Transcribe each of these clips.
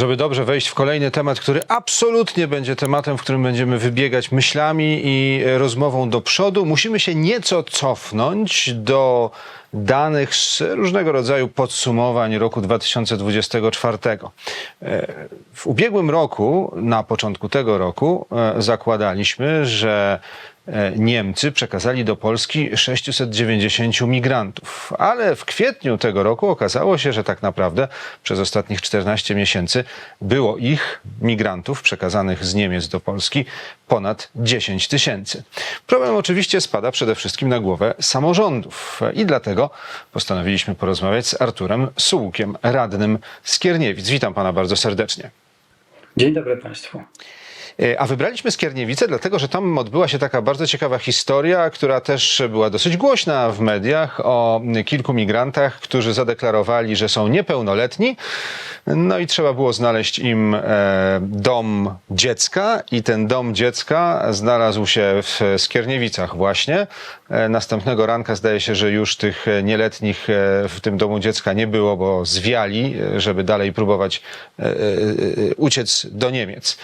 Żeby dobrze wejść w kolejny temat, który absolutnie będzie tematem, w którym będziemy wybiegać myślami i rozmową do przodu, musimy się nieco cofnąć do danych z różnego rodzaju podsumowań roku 2024. E, W ubiegłym roku, na początku tego roku, e, zakładaliśmy, że e, Niemcy przekazali do Polski 690 migrantów, ale w kwietniu tego roku okazało się, że tak naprawdę przez ostatnich 14 miesięcy było ich, migrantów przekazanych z Niemiec do Polski, ponad 10 tysięcy. Problem oczywiście spada przede wszystkim na głowę samorządów i dlatego postanowiliśmy porozmawiać z Arturem Sułkiem, radnym z Kierniewic. Witam pana bardzo serdecznie. Dzień dobry Państwu. E, A wybraliśmy Skierniewice, dlatego że tam odbyła się taka bardzo ciekawa historia, która też była dosyć głośna w mediach o kilku migrantach, którzy zadeklarowali, że są niepełnoletni. No i trzeba było znaleźć im e, dom dziecka i ten dom dziecka znalazł się w Skierniewicach właśnie. E, Następnego ranka zdaje się, że już tych nieletnich w tym domu dziecka nie było, bo zwiali, żeby dalej próbować uciec do Niemiec.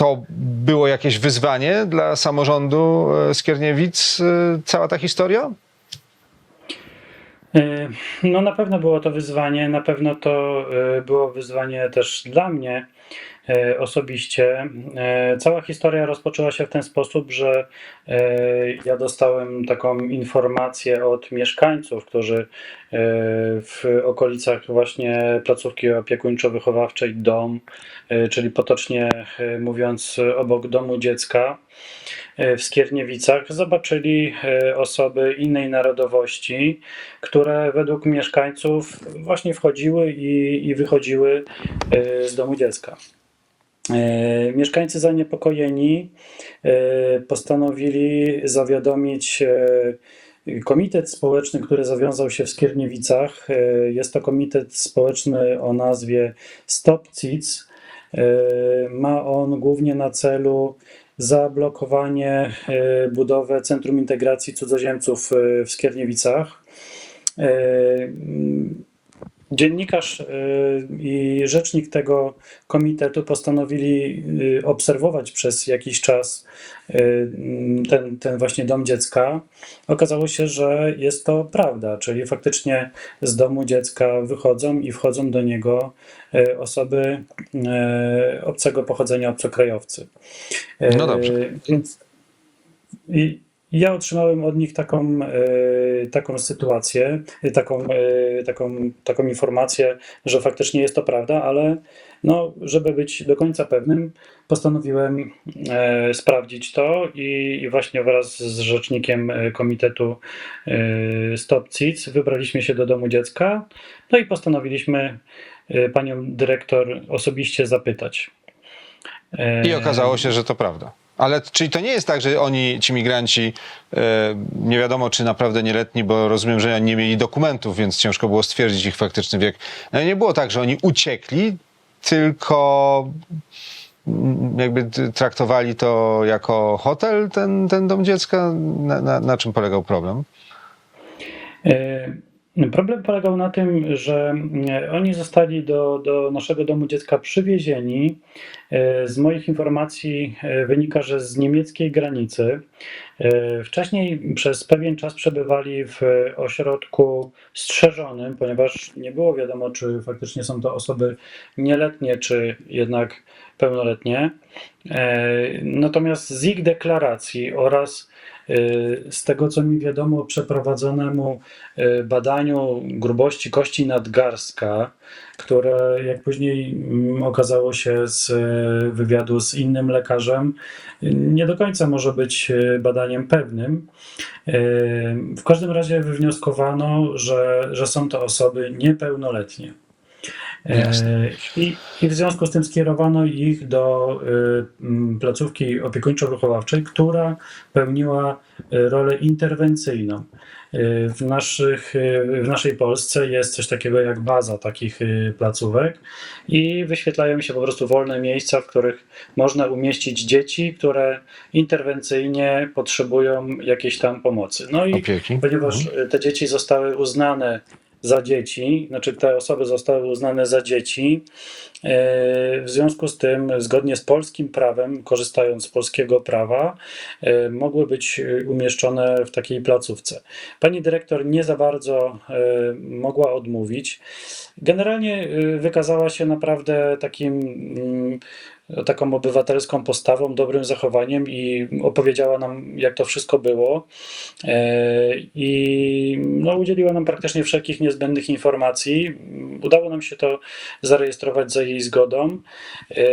To było jakieś wyzwanie dla samorządu e, Skierniewic, e, cała ta historia? E, No na pewno było to wyzwanie, na pewno to było wyzwanie też dla mnie osobiście. E, Cała historia rozpoczęła się w ten sposób, że e, ja dostałem taką informację od mieszkańców, którzy e, w okolicach właśnie placówki opiekuńczo-wychowawczej DOM, e, czyli potocznie e, mówiąc obok domu dziecka, e, w Skierniewicach zobaczyli e, osoby innej narodowości, które według mieszkańców właśnie wchodziły i, i wychodziły e, z domu dziecka. E, Mieszkańcy zaniepokojeni e, postanowili zawiadomić e, Komitet społeczny, który zawiązał się w Skierniewicach. Jest to komitet społeczny o nazwie Stop CIC. Ma on głównie na celu zablokowanie budowę Centrum Integracji Cudzoziemców w Skierniewicach. Dziennikarz e, i rzecznik tego komitetu postanowili e, obserwować przez jakiś czas mm, ten, ten właśnie dom dziecka. Okazało się, że jest to prawda, czyli faktycznie z domu dziecka wychodzą i wchodzą do niego osoby obcego pochodzenia, obcokrajowcy. No dobrze. Więc i ja otrzymałem od nich taką, e, taką sytuację, e, taką, e, taką, taką informację, że faktycznie jest to prawda, ale no, żeby być do końca pewnym, postanowiłem sprawdzić to i, właśnie wraz z rzecznikiem komitetu Stop CIC wybraliśmy się do domu dziecka, no i postanowiliśmy panią dyrektor osobiście zapytać. I okazało się, że to prawda. Ale czyli to nie jest tak, że oni, ci migranci, e, nie wiadomo czy naprawdę nieletni, bo rozumiem, że nie mieli dokumentów, więc ciężko było stwierdzić ich faktyczny wiek. No, nie było tak, że oni uciekli, tylko mm, jakby traktowali to jako hotel, ten, ten dom dziecka. Na, na, na czym polegał problem? E, Problem polegał na tym, że e, oni zostali do, do naszego domu dziecka przywiezieni. E, Z moich informacji e, wynika, że z niemieckiej granicy. Wcześniej przez pewien czas przebywali w ośrodku strzeżonym, ponieważ nie było wiadomo, czy faktycznie są to osoby nieletnie, czy jednak pełnoletnie. Natomiast z ich deklaracji oraz z tego, co mi wiadomo, przeprowadzonemu e, badaniu grubości kości nadgarstka, które jak później mm, okazało się z e, wywiadu z innym lekarzem, nie do końca może być badaniem pewnym. W każdym razie wywnioskowano, że, że są to osoby niepełnoletnie. E, Jasne. I, I w związku z tym skierowano ich do y, placówki opiekuńczo-wychowawczej, która pełniła y, rolę interwencyjną. Y, W, naszych, w naszej Polsce jest coś takiego jak baza takich placówek i wyświetlają się po prostu wolne miejsca, w których można umieścić dzieci, które interwencyjnie potrzebują jakiejś tam pomocy. No i Opieki. ponieważ y, te dzieci zostały uznane za dzieci, znaczy te osoby zostały uznane za dzieci, w związku z tym, zgodnie z polskim prawem, korzystając z polskiego prawa, e, mogły być e, umieszczone w takiej placówce. Pani dyrektor nie za bardzo e, mogła odmówić. Generalnie e, wykazała się naprawdę takim mm, taką obywatelską postawą, dobrym zachowaniem i opowiedziała nam, jak to wszystko było. E, I no, udzieliła nam praktycznie wszelkich niezbędnych informacji. Udało nam się to zarejestrować za jej zgodą. E,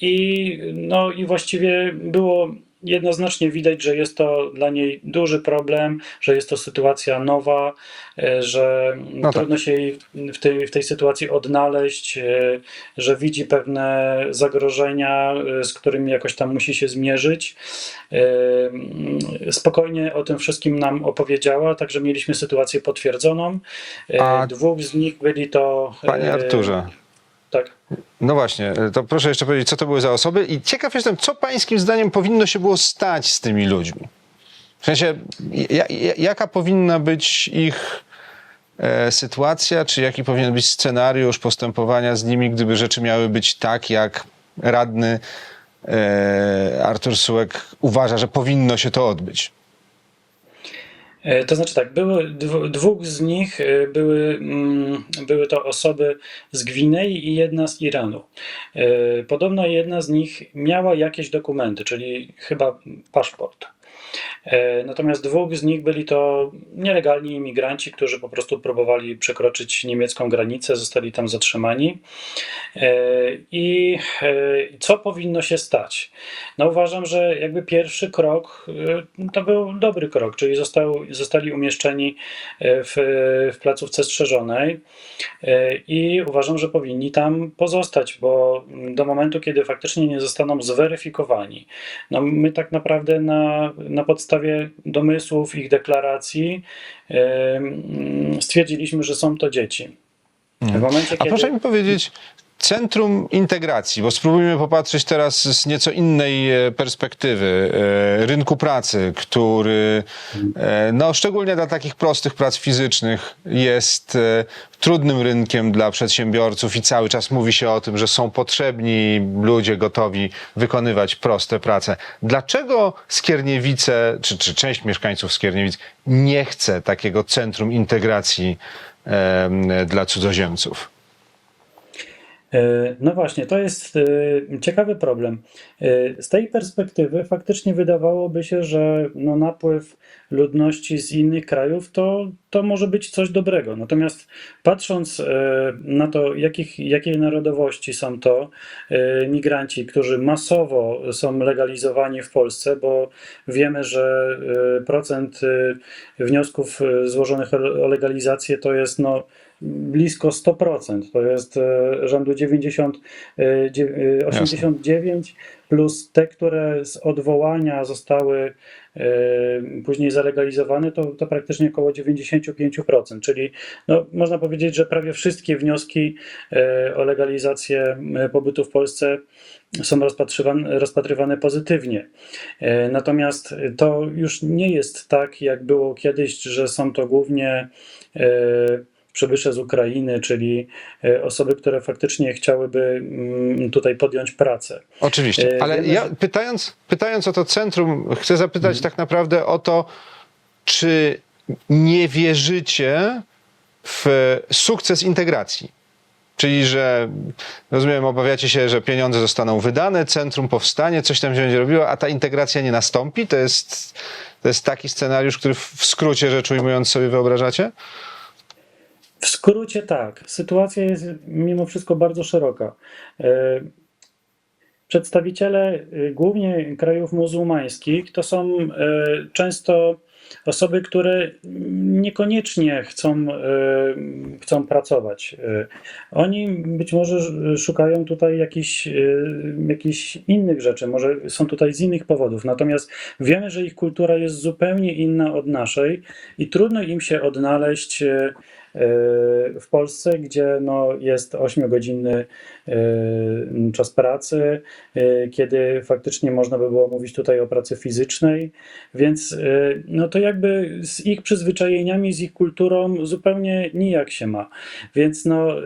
I, no, i właściwie było jednoznacznie widać, że jest to dla niej duży problem, że jest to sytuacja nowa, e, że No tak. trudno się jej w tej, w tej sytuacji odnaleźć, e, że widzi pewne zagrożenia, e, z którymi jakoś tam musi się zmierzyć. Mm, Spokojnie o tym wszystkim nam opowiedziała, także mieliśmy sytuację potwierdzoną. A- Dwóch z nich byli to. Panie Arturze, Tak. no właśnie, to proszę jeszcze powiedzieć, co to były za osoby i ciekaw jestem, co pańskim zdaniem powinno się było stać z tymi ludźmi? W sensie, ja, ja, jaka powinna być ich e, sytuacja, czy jaki powinien być scenariusz postępowania z nimi, gdyby rzeczy miały być tak, jak radny e, Artur Sułek uważa, że powinno się to odbyć? E, To znaczy tak, były, dwóch z nich e, były, mm, były to osoby z Gwinei i jedna z Iranu. E, Podobno jedna z nich miała jakieś dokumenty, czyli chyba paszport. E, Natomiast dwóch z nich byli to nielegalni imigranci, którzy po prostu próbowali przekroczyć niemiecką granicę, zostali tam zatrzymani. E, I e, co powinno się stać? No uważam, że jakby pierwszy krok to był dobry krok, czyli został, zostali umieszczeni w, w placówce strzeżonej i uważam, że powinni tam pozostać, bo do momentu, kiedy faktycznie nie zostaną zweryfikowani, no my tak naprawdę na, na podstawie domysłów, ich deklaracji stwierdziliśmy, że są to dzieci. W momencie, A kiedy... proszę mi powiedzieć, Centrum Integracji, bo spróbujmy popatrzeć teraz z nieco innej e, perspektywy e, rynku pracy, który e, no, szczególnie dla takich prostych prac fizycznych jest e, trudnym rynkiem dla przedsiębiorców i cały czas mówi się o tym, że są potrzebni ludzie gotowi wykonywać proste prace. Dlaczego Skierniewice, czy, czy część mieszkańców Skierniewic nie chce takiego centrum integracji em, dla cudzoziemców? E, No właśnie, to jest e, ciekawy problem. E, Z tej perspektywy faktycznie wydawałoby się, że no napływ ludności z innych krajów to, to może być coś dobrego. Natomiast patrząc e, na to, jakich, jakiej narodowości są to e, migranci, którzy masowo są legalizowani w Polsce, bo wiemy, że e, procent wniosków złożonych o legalizację to jest no, blisko 100%. To jest rzędu 90, e, dzie- e, 89 plus te, które z odwołania zostały później zalegalizowane, to, to praktycznie około 95%. Czyli no, można powiedzieć, że prawie wszystkie wnioski e, o legalizację e, pobytu w Polsce są rozpatrywane, rozpatrywane pozytywnie. Natomiast to już nie jest tak, jak było kiedyś, że są to głównie przybysze z Ukrainy, czyli e, osoby, które faktycznie chciałyby mm, tutaj podjąć pracę. Oczywiście, E, ale wiemy, ja pytając, pytając o to centrum, chcę zapytać tak naprawdę o to, czy nie wierzycie w sukces integracji? Czyli, że rozumiem, obawiacie się, że pieniądze zostaną wydane, centrum powstanie, coś tam się będzie robiło, a ta integracja nie nastąpi? To jest, to jest taki scenariusz, który w skrócie rzecz ujmując sobie wyobrażacie? Skrócie tak. Sytuacja jest mimo wszystko bardzo szeroka. E, Przedstawiciele y, głównie krajów muzułmańskich to są e, często osoby, które niekoniecznie chcą, e, chcą pracować. E, Oni być może szukają tutaj jakichś, e, jakichś innych rzeczy, może są tutaj z innych powodów. Natomiast wiemy, że ich kultura jest zupełnie inna od naszej i trudno im się odnaleźć e, w Polsce, gdzie no jest 8-godzinny e, czas pracy, e, kiedy faktycznie można by było mówić tutaj o pracy fizycznej, więc no to jakby z ich przyzwyczajeniami, z ich kulturą zupełnie nijak się ma. Więc no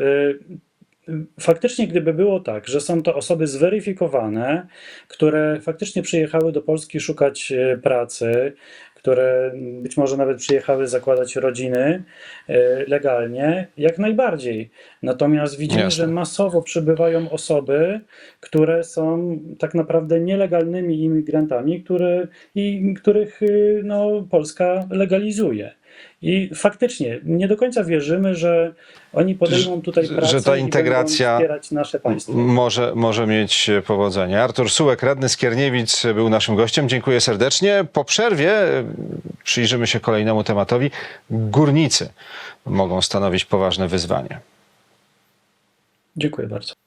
faktycznie, gdyby było tak, że są to osoby zweryfikowane, które faktycznie przyjechały do Polski szukać pracy, które być może nawet przyjechały zakładać rodziny e, legalnie, jak najbardziej. Natomiast widzimy, Jasne. że masowo przybywają osoby, które są tak naprawdę nielegalnymi imigrantami, które, i których y, no, Polska legalizuje. I faktycznie nie do końca wierzymy, że oni podejmą tutaj że pracę ta i integracja będą wspierać nasze państwo. może, może mieć e, powodzenie. Artur Sułek, radny Skierniewic, był naszym gościem. Dziękuję serdecznie. Po przerwie e, przyjrzymy się kolejnemu tematowi. Górnicy mogą stanowić poważne wyzwanie. Dziękuję bardzo.